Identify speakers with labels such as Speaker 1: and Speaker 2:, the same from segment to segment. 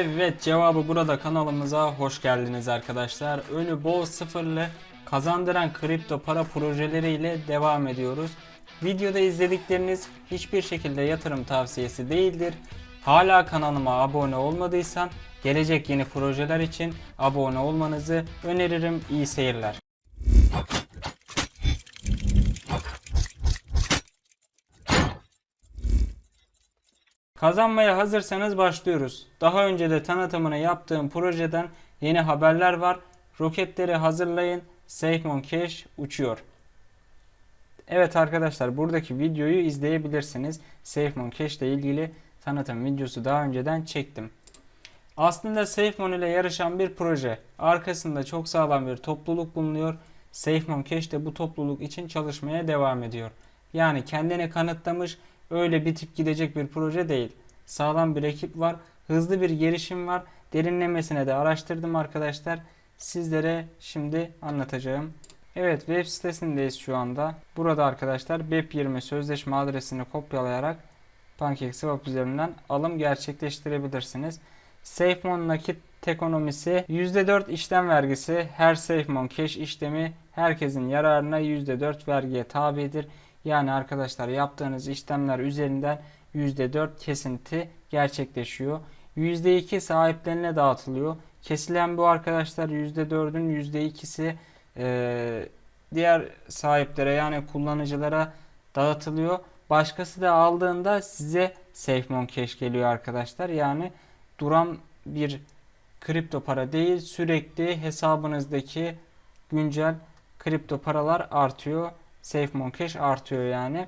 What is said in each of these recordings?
Speaker 1: Evet cevabı burada kanalımıza hoş geldiniz arkadaşlar. Önü bol sıfırlı kazandıran kripto para projeleriyle devam ediyoruz. Videoda izledikleriniz hiçbir şekilde yatırım tavsiyesi değildir. Hala kanalıma abone olmadıysan gelecek yeni projeler için abone olmanızı öneririm. İyi seyirler. Kazanmaya hazırsanız başlıyoruz. Daha önce de tanıtımını yaptığım projeden yeni haberler var. Roketleri hazırlayın. SafeMon Cash uçuyor. Evet arkadaşlar buradaki videoyu izleyebilirsiniz. SafeMon Cash ile ilgili tanıtım videosu daha önceden çektim. Aslında SafeMon ile yarışan bir proje. Arkasında çok sağlam bir topluluk bulunuyor. SafeMon Cash de bu topluluk için çalışmaya devam ediyor. Yani kendini kanıtlamış öyle bitip gidecek bir proje değil. Sağlam bir ekip var. Hızlı bir gelişim var. Derinlemesine de araştırdım arkadaşlar. Sizlere şimdi anlatacağım. Evet web sitesindeyiz şu anda. Burada arkadaşlar BEP20 sözleşme adresini kopyalayarak PancakeSwap üzerinden alım gerçekleştirebilirsiniz. SafeMon nakit ekonomisi %4 işlem vergisi her SafeMon cash işlemi herkesin yararına %4 vergiye tabidir. Yani arkadaşlar yaptığınız işlemler üzerinden %4 kesinti gerçekleşiyor. %2 sahiplerine dağıtılıyor. Kesilen bu arkadaşlar %4'ün %2'si e, diğer sahiplere yani kullanıcılara dağıtılıyor. Başkası da aldığında size SafeMon Cash geliyor arkadaşlar. Yani duran bir kripto para değil sürekli hesabınızdaki güncel kripto paralar artıyor. SafeMon Cash artıyor yani.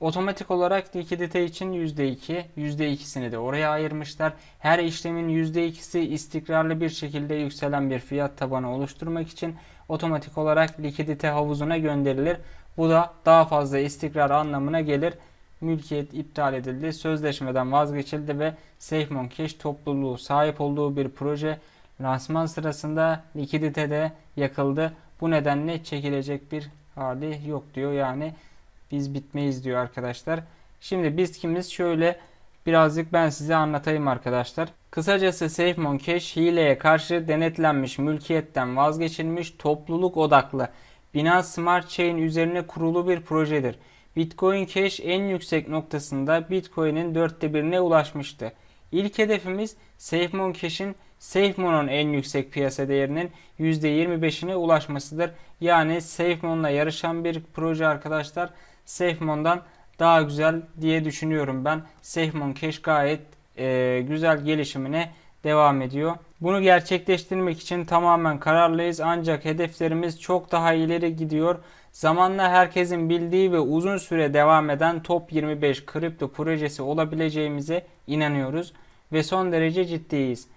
Speaker 1: Otomatik olarak likidite için %2, %2'sini de oraya ayırmışlar. Her işlemin %2'si istikrarlı bir şekilde yükselen bir fiyat tabanı oluşturmak için otomatik olarak likidite havuzuna gönderilir. Bu da daha fazla istikrar anlamına gelir. Mülkiyet iptal edildi, sözleşmeden vazgeçildi ve SafeMon Cash topluluğu sahip olduğu bir proje lansman sırasında likidite de yakıldı. Bu nedenle çekilecek bir hali yok diyor. Yani biz bitmeyiz diyor arkadaşlar. Şimdi biz kimiz şöyle birazcık ben size anlatayım arkadaşlar. Kısacası SafeMon Cash hileye karşı denetlenmiş mülkiyetten vazgeçilmiş topluluk odaklı Binance Smart Chain üzerine kurulu bir projedir. Bitcoin Cash en yüksek noktasında Bitcoin'in dörtte birine ulaşmıştı. İlk hedefimiz SafeMon Cash'in SafeMon'un en yüksek piyasa değerinin %25'ine ulaşmasıdır. Yani SafeMon'la yarışan bir proje arkadaşlar. SafeMon'dan daha güzel diye düşünüyorum ben. SafeMon Cash gayet e, güzel gelişimine devam ediyor. Bunu gerçekleştirmek için tamamen kararlıyız ancak hedeflerimiz çok daha ileri gidiyor. Zamanla herkesin bildiği ve uzun süre devam eden Top 25 kripto projesi olabileceğimize inanıyoruz ve son derece ciddiyiz.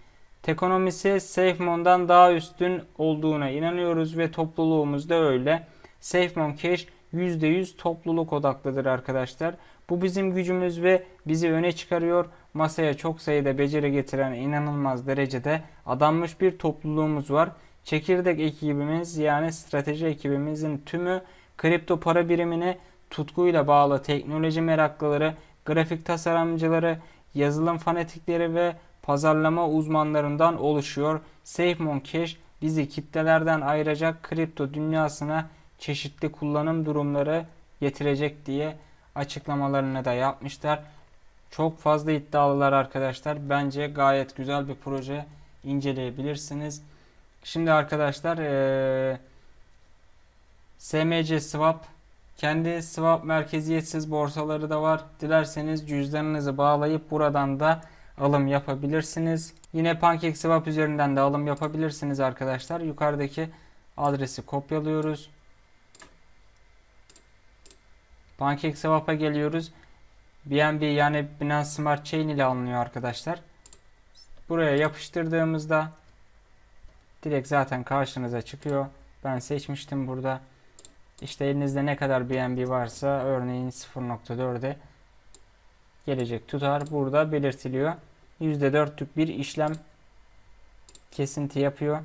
Speaker 1: Tekonomisi SafeMon'dan daha üstün olduğuna inanıyoruz ve topluluğumuz da öyle. SafeMon Cash %100 topluluk odaklıdır arkadaşlar. Bu bizim gücümüz ve bizi öne çıkarıyor. Masaya çok sayıda beceri getiren inanılmaz derecede adanmış bir topluluğumuz var. Çekirdek ekibimiz yani strateji ekibimizin tümü kripto para birimine tutkuyla bağlı teknoloji meraklıları, grafik tasarımcıları, yazılım fanatikleri ve pazarlama uzmanlarından oluşuyor. SafeMon Cash bizi kitlelerden ayıracak kripto dünyasına çeşitli kullanım durumları getirecek diye açıklamalarını da yapmışlar. Çok fazla iddialılar arkadaşlar. Bence gayet güzel bir proje inceleyebilirsiniz. Şimdi arkadaşlar ee, SMC Swap kendi swap merkeziyetsiz borsaları da var. Dilerseniz cüzdanınızı bağlayıp buradan da alım yapabilirsiniz. Yine PancakeSwap üzerinden de alım yapabilirsiniz arkadaşlar. Yukarıdaki adresi kopyalıyoruz. PancakeSwap'a geliyoruz. BNB yani Binance Smart Chain ile alınıyor arkadaşlar. Buraya yapıştırdığımızda direkt zaten karşınıza çıkıyor. Ben seçmiştim burada. İşte elinizde ne kadar BNB varsa örneğin 0.4'e gelecek tutar burada belirtiliyor. %4'lük bir işlem kesinti yapıyor.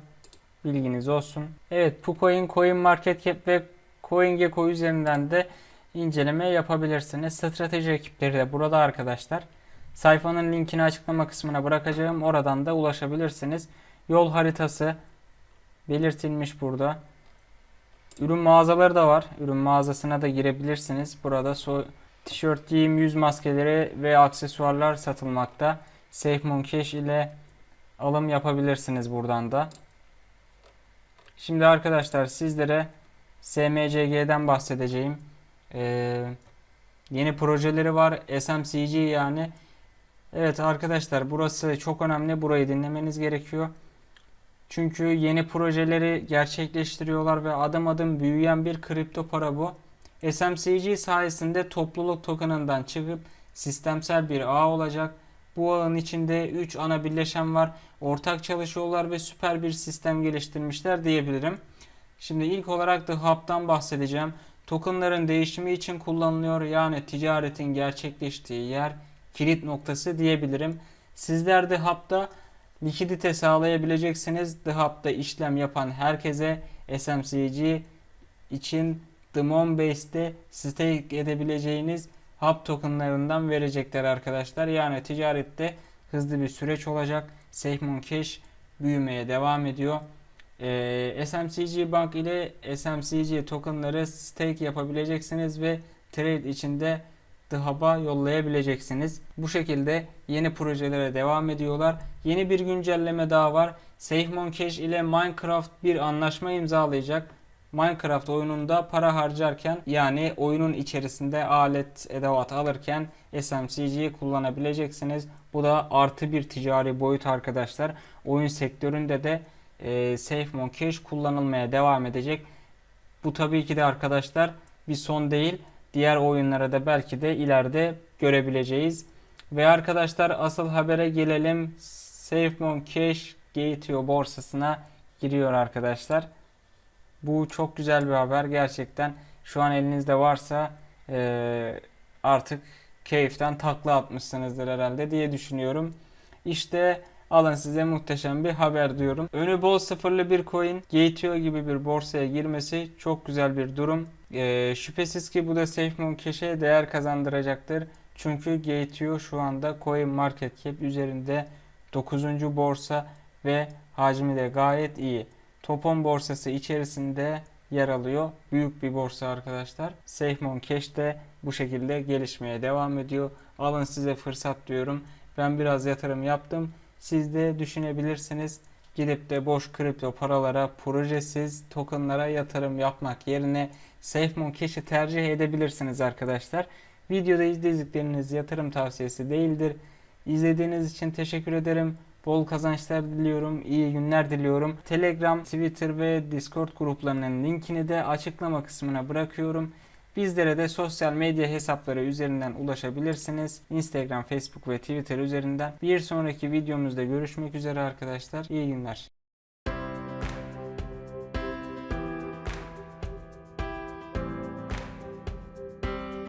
Speaker 1: Bilginiz olsun. Evet PuCoin, CoinMarketCap ve CoinGecko üzerinden de inceleme yapabilirsiniz. Strateji ekipleri de burada arkadaşlar. Sayfanın linkini açıklama kısmına bırakacağım. Oradan da ulaşabilirsiniz. Yol haritası belirtilmiş burada. Ürün mağazaları da var. Ürün mağazasına da girebilirsiniz. Burada so tişört, giyim, yüz maskeleri ve aksesuarlar satılmakta. SafeMoon Cash ile alım yapabilirsiniz buradan da. Şimdi arkadaşlar sizlere SMCG'den bahsedeceğim. Ee, yeni projeleri var. SMCG yani. Evet arkadaşlar burası çok önemli. Burayı dinlemeniz gerekiyor. Çünkü yeni projeleri gerçekleştiriyorlar ve adım adım büyüyen bir kripto para bu. SMCG sayesinde topluluk tokenından çıkıp sistemsel bir ağ olacak. Bu ağın içinde 3 ana birleşen var. Ortak çalışıyorlar ve süper bir sistem geliştirmişler diyebilirim. Şimdi ilk olarak The Hub'dan bahsedeceğim. Tokenların değişimi için kullanılıyor. Yani ticaretin gerçekleştiği yer kilit noktası diyebilirim. Sizler The Hub'da likidite sağlayabileceksiniz. The Hub'da işlem yapan herkese SMCG için The Monbase'de stake edebileceğiniz hub tokenlarından verecekler arkadaşlar. Yani ticarette hızlı bir süreç olacak. SafeMoon Cash büyümeye devam ediyor. Ee, SMCG Bank ile SMCG tokenları stake yapabileceksiniz ve trade içinde The Hub'a yollayabileceksiniz. Bu şekilde yeni projelere devam ediyorlar. Yeni bir güncelleme daha var. SafeMoon Cash ile Minecraft bir anlaşma imzalayacak. Minecraft oyununda para harcarken yani oyunun içerisinde alet edevat alırken SMCG'yi kullanabileceksiniz. Bu da artı bir ticari boyut arkadaşlar. Oyun sektöründe de e, SafeMoon Cash kullanılmaya devam edecek. Bu tabii ki de arkadaşlar bir son değil. Diğer oyunlara da belki de ileride görebileceğiz. Ve arkadaşlar asıl habere gelelim. SafeMoon Cash Gateo borsasına giriyor arkadaşlar. Bu çok güzel bir haber gerçekten. Şu an elinizde varsa e, artık keyiften takla atmışsınızdır herhalde diye düşünüyorum. İşte alın size muhteşem bir haber diyorum. Önü bol sıfırlı bir coin Gateo gibi bir borsaya girmesi çok güzel bir durum. E, şüphesiz ki bu da SafeMoon Cash'e değer kazandıracaktır. Çünkü Gateo şu anda Coin Market Cap üzerinde 9. borsa ve hacmi de gayet iyi. Topon borsası içerisinde yer alıyor. Büyük bir borsa arkadaşlar. SafeMoon Cash de bu şekilde gelişmeye devam ediyor. Alın size fırsat diyorum. Ben biraz yatırım yaptım. Siz de düşünebilirsiniz. Gidip de boş kripto paralara, projesiz tokenlara yatırım yapmak yerine SafeMoon Cash'i tercih edebilirsiniz arkadaşlar. Videoda izledikleriniz yatırım tavsiyesi değildir. İzlediğiniz için teşekkür ederim. Bol kazançlar diliyorum. iyi günler diliyorum. Telegram, Twitter ve Discord gruplarının linkini de açıklama kısmına bırakıyorum. Bizlere de sosyal medya hesapları üzerinden ulaşabilirsiniz. Instagram, Facebook ve Twitter üzerinden. Bir sonraki videomuzda görüşmek üzere arkadaşlar. İyi günler.